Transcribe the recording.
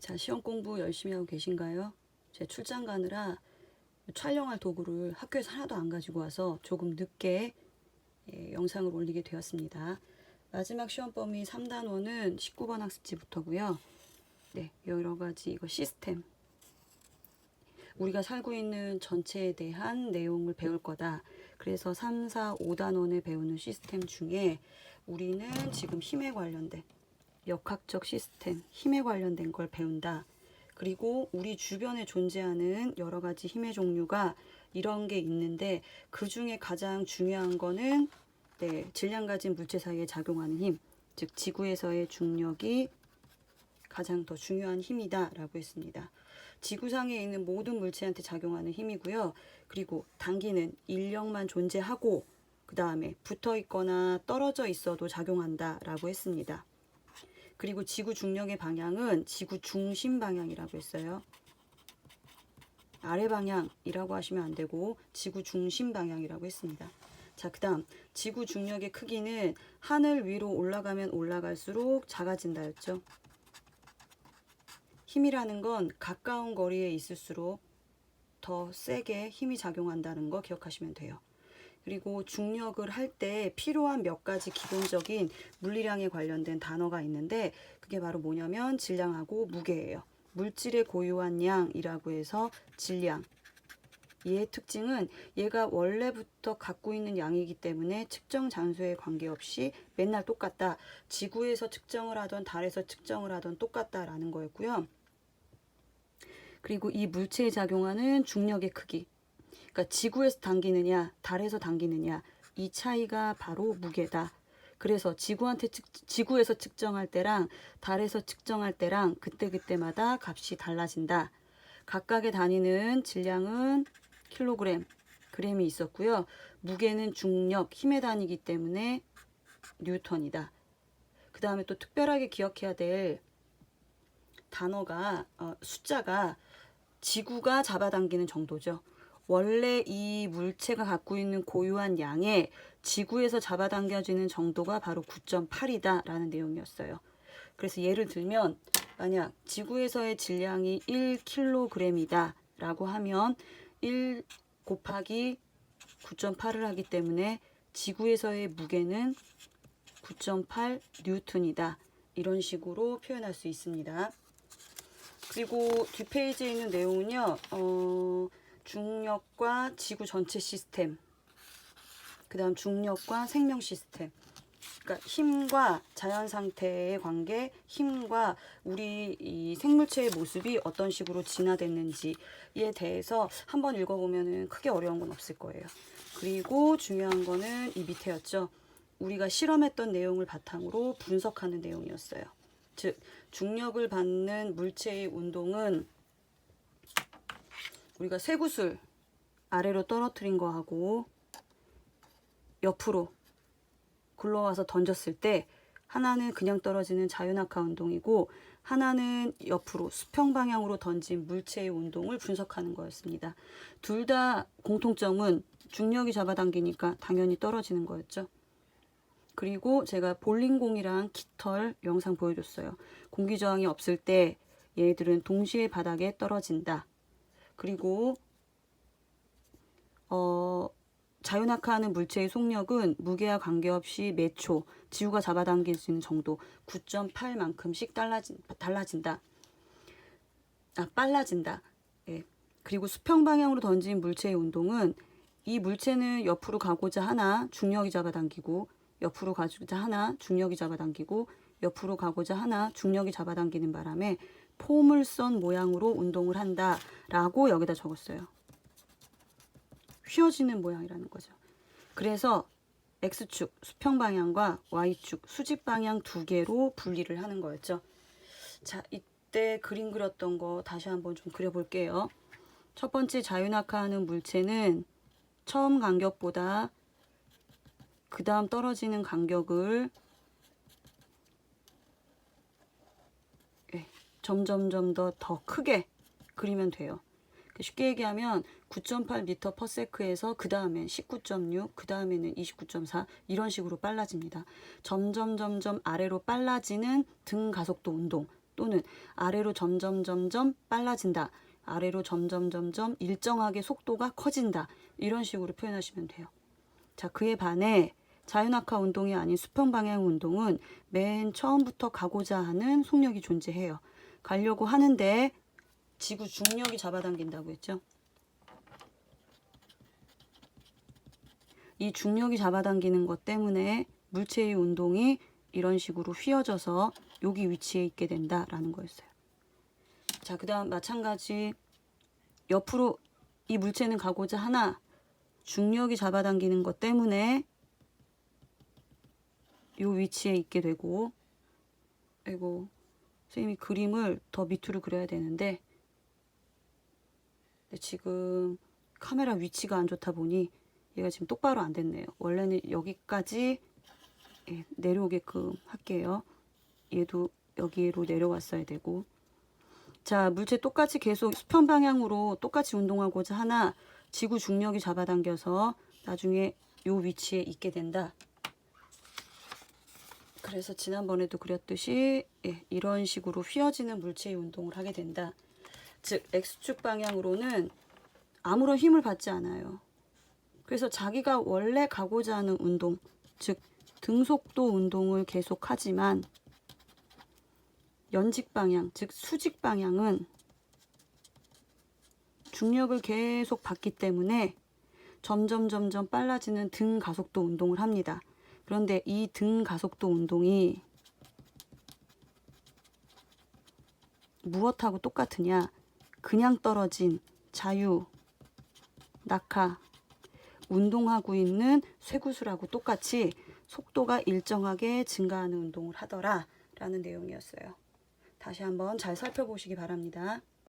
자, 시험 공부 열심히 하고 계신가요? 제 출장 가느라 촬영할 도구를 학교에서 하나도 안 가지고 와서 조금 늦게 예, 영상을 올리게 되었습니다. 마지막 시험 범위 3단원은 19번 학습지부터고요. 네, 여러 가지 이거 시스템. 우리가 살고 있는 전체에 대한 내용을 배울 거다. 그래서 3, 4, 5단원에 배우는 시스템 중에 우리는 지금 힘에 관련된 역학적 시스템, 힘에 관련된 걸 배운다. 그리고 우리 주변에 존재하는 여러 가지 힘의 종류가 이런 게 있는데 그 중에 가장 중요한 거는 네, 질량 가진 물체 사이에 작용하는 힘, 즉 지구에서의 중력이 가장 더 중요한 힘이다라고 했습니다. 지구상에 있는 모든 물체한테 작용하는 힘이고요. 그리고 당기는 인력만 존재하고 그 다음에 붙어 있거나 떨어져 있어도 작용한다라고 했습니다. 그리고 지구 중력의 방향은 지구 중심 방향이라고 했어요. 아래 방향이라고 하시면 안 되고 지구 중심 방향이라고 했습니다. 자, 그 다음 지구 중력의 크기는 하늘 위로 올라가면 올라갈수록 작아진다였죠. 힘이라는 건 가까운 거리에 있을수록 더 세게 힘이 작용한다는 거 기억하시면 돼요. 그리고 중력을 할 때 필요한 몇 가지 기본적인 물리량에 관련된 단어가 있는데 그게 바로 뭐냐면 질량하고 무게예요. 물질의 고유한 양이라고 해서 질량. 얘의 특징은 얘가 원래부터 갖고 있는 양이기 때문에 측정 장소에 관계없이 맨날 똑같다. 지구에서 측정을 하던 달에서 측정을 하던 똑같다라는 거였고요. 그리고 이 물체에 작용하는 중력의 크기. 그러니까 지구에서 당기느냐, 달에서 당기느냐 이 차이가 바로 무게다. 그래서 지구한테 측, 지구에서 측정할 때랑 달에서 측정할 때랑 그때 그때마다 값이 달라진다. 각각의 단위는 질량은 킬로그램, 그램이 있었고요. 무게는 중력, 힘의 단위이기 때문에 뉴턴이다. 그 다음에 또 특별하게 기억해야 될 단어가 어, 숫자가 지구가 잡아당기는 정도죠. 원래 이 물체가 갖고 있는 고유한 양에 지구에서 잡아당겨지는 정도가 바로 9.8이다 라는 내용이었어요. 그래서 예를 들면 만약 지구에서의 질량이 1kg이다 라고 하면 1 곱하기 9.8을 하기 때문에 지구에서의 무게는 9.8 뉴턴이다. 이런 식으로 표현할 수 있습니다. 그리고 뒷페이지에 있는 내용은요, 어, 중력과 지구 전체 시스템, 그 다음 중력과 생명 시스템, 그러니까 힘과 자연 상태의 관계, 힘과 우리 이 생물체의 모습이 어떤 식으로 진화됐는지에 대해서 한번 읽어보면은 크게 어려운 건 없을 거예요. 그리고 중요한 거는 이 밑에였죠. 우리가 실험했던 내용을 바탕으로 분석하는 내용이었어요. 즉 중력을 받는 물체의 운동은 우리가 쇠구슬 아래로 떨어뜨린 거하고 옆으로 굴러와서 던졌을 때 하나는 그냥 떨어지는 자유낙하 운동이고 하나는 옆으로 수평 방향으로 던진 물체의 운동을 분석하는 거였습니다. 둘 다 공통점은 중력이 잡아당기니까 당연히 떨어지는 거였죠. 그리고 제가 볼링공이랑 깃털 영상 보여줬어요. 공기 저항이 없을 때 얘들은 동시에 바닥에 떨어진다. 그리고 어, 자유낙하하는 물체의 속력은 무게와 관계없이 몇 초, 지구가 잡아당길 수 있는 정도 9.8만큼씩 달라진, 달라진다. 아, 빨라진다. 예. 그리고 수평 방향으로 던진 물체의 운동은 이 물체는 옆으로 가고자 하나 중력이 잡아당기고 옆으로 가고자 하나 중력이 잡아당기고 옆으로 가고자 하나 중력이 잡아당기는 바람에 포물선 모양으로 운동을 한다 라고 여기다 적었어요. 휘어지는 모양이라는 거죠. 그래서 X축 수평 방향과 Y축 수직 방향 두 개로 분리를 하는 거였죠. 자, 이때 그림 그렸던 거 다시 한번 좀 그려볼게요. 첫 번째 자유낙하하는 물체는 처음 간격보다 그 다음 떨어지는 간격을 예, 점점점 더 더 크게 그리면 돼요. 쉽게 얘기하면 9.8m per sec에서 그 다음엔 19.6, 그 다음에는 29.4 이런 식으로 빨라집니다. 점점 점점 아래로 빨라지는 등 가속도 운동 또는 아래로 점점 점점 빨라진다. 아래로 점점 점점 일정하게 속도가 커진다. 이런 식으로 표현하시면 돼요. 자, 그에 반해 자유낙하 운동이 아닌 수평 방향 운동은 맨 처음부터 가고자 하는 속력이 존재해요. 가려고 하는데 지구 중력이 잡아당긴다고 했죠. 이 중력이 잡아당기는 것 때문에 물체의 운동이 이런 식으로 휘어져서 여기 위치에 있게 된다라는 거였어요. 자, 그 다음 마찬가지 옆으로 이 물체는 가고자 하나 중력이 잡아당기는 것 때문에 요 위치에 있게 되고 아이고 선생님이 그림을 더 밑으로 그려야 되는데 지금 카메라 위치가 안 좋다 보니 얘가 지금 똑바로 안 됐네요. 원래는 여기까지 예, 내려오게끔 할게요. 얘도 여기로 내려왔어야 되고 자 물체 똑같이 계속 수평 방향으로 똑같이 운동하고자 하나 지구 중력이 잡아당겨서 나중에 요 위치에 있게 된다. 그래서 지난번에도 그렸듯이 예, 이런 식으로 휘어지는 물체의 운동을 하게 된다. 즉 X축 방향으로는 아무런 힘을 받지 않아요. 그래서 자기가 원래 가고자 하는 운동, 즉 등속도 운동을 계속하지만 연직 방향, 즉 수직 방향은 중력을 계속 받기 때문에 점점 점점 빨라지는 등 가속도 운동을 합니다. 그런데 이 등 가속도 운동이 무엇하고 똑같으냐? 그냥 떨어진 자유, 낙하, 운동하고 있는 쇠구슬하고 똑같이 속도가 일정하게 증가하는 운동을 하더라 라는 내용이었어요. 다시 한번 잘 살펴보시기 바랍니다.